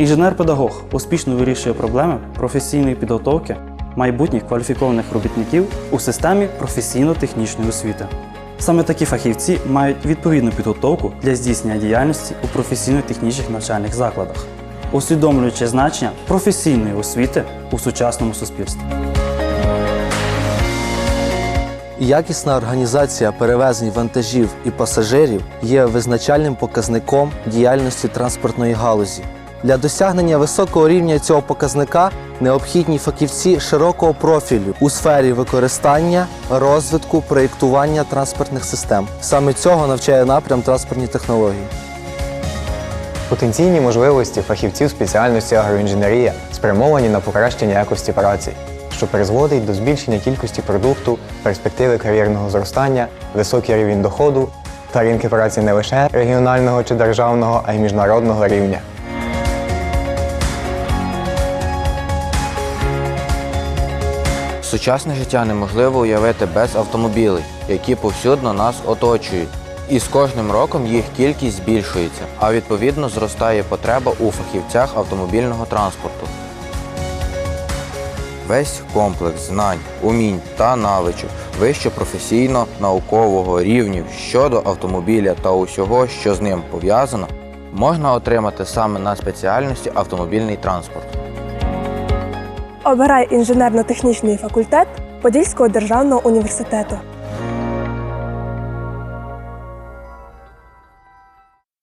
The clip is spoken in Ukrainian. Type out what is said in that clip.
Інженер-педагог успішно вирішує проблеми професійної підготовки майбутніх кваліфікованих робітників у системі професійно-технічної освіти. Саме такі фахівці мають відповідну підготовку для здійснення діяльності у професійно-технічних навчальних закладах, усвідомлюючи значення професійної освіти у сучасному суспільстві. Якісна організація перевезень вантажів і пасажирів є визначальним показником діяльності транспортної галузі. Для досягнення високого рівня цього показника необхідні фахівці широкого профілю у сфері використання, розвитку, проєктування транспортних систем. Саме цього навчає напрям транспортні технології. Потенційні можливості фахівців спеціальності агроінженерія спрямовані на покращення якості праці, що призводить до збільшення кількості продукту, перспективи кар'єрного зростання, високий рівень доходу та ринки праці не лише регіонального чи державного, а й міжнародного рівня. Сучасне життя неможливо уявити без автомобілів, які повсюдно нас оточують. І з кожним роком їх кількість збільшується, а відповідно зростає потреба у фахівцях автомобільного транспорту. Весь комплекс знань, умінь та навичок вище-професійно-наукового рівнів щодо автомобіля та усього, що з ним пов'язано, можна отримати саме на спеціальності автомобільний транспорт. Обирай інженерно-технічний факультет Подільського державного університету.